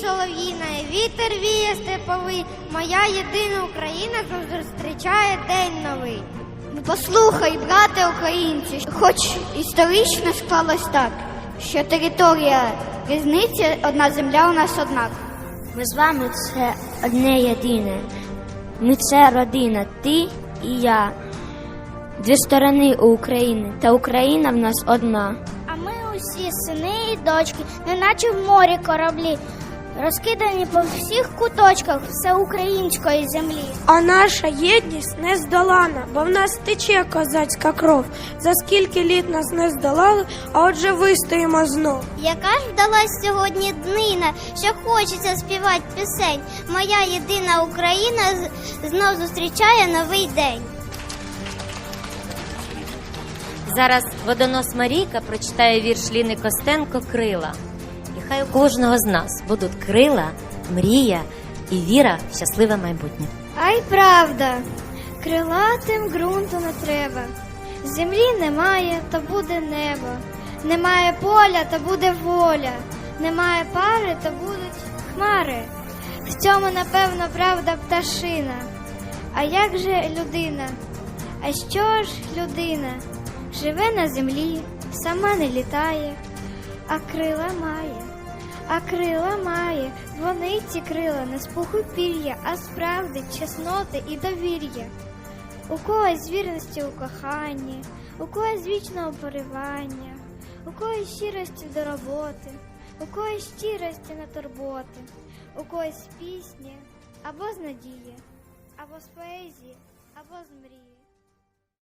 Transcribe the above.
солов'їна, вітер віє степовий, моя єдина Україна зустрічає день новий. Ну, Послухай, брате українці, хоч історично склалось так, що територія різниці одна земля у нас однак. Ми з вами це одне єдине. Ми це родина, ти і я. Дві сторони у України, та Україна в нас одна. Сини і дочки, неначе в морі кораблі, розкидані по всіх куточках всеукраїнської землі. А наша єдність не здолана, бо в нас тече козацька кров. За скільки літ нас не здолали, а отже вистоїмо знов. Яка ж вдалась сьогодні днина, що хочеться співати пісень. Моя єдина Україна знов зустрічає новий день. Зараз водонос Марійка прочитає вірш Ліни Костенко Крила. І хай у кожного з нас будуть крила, мрія і віра в щасливе майбутнє. Ай правда, крилатим ґрунту не треба. Землі немає, то буде небо. Немає поля, то буде воля. Немає пари, то будуть хмари. В цьому, напевно, правда пташина. А як же людина? А що ж людина? Живе на землі, сама не літає, а крила має. А крила має, вони ці крила не з пуху пір'я, а з правди, чесноти і довір'я. У когось вірності у коханні, у когось вічного поривання, у когось щирості до роботи, у когось щирості на турботи, у когось пісні або з надії, або з поезії, або з мрії.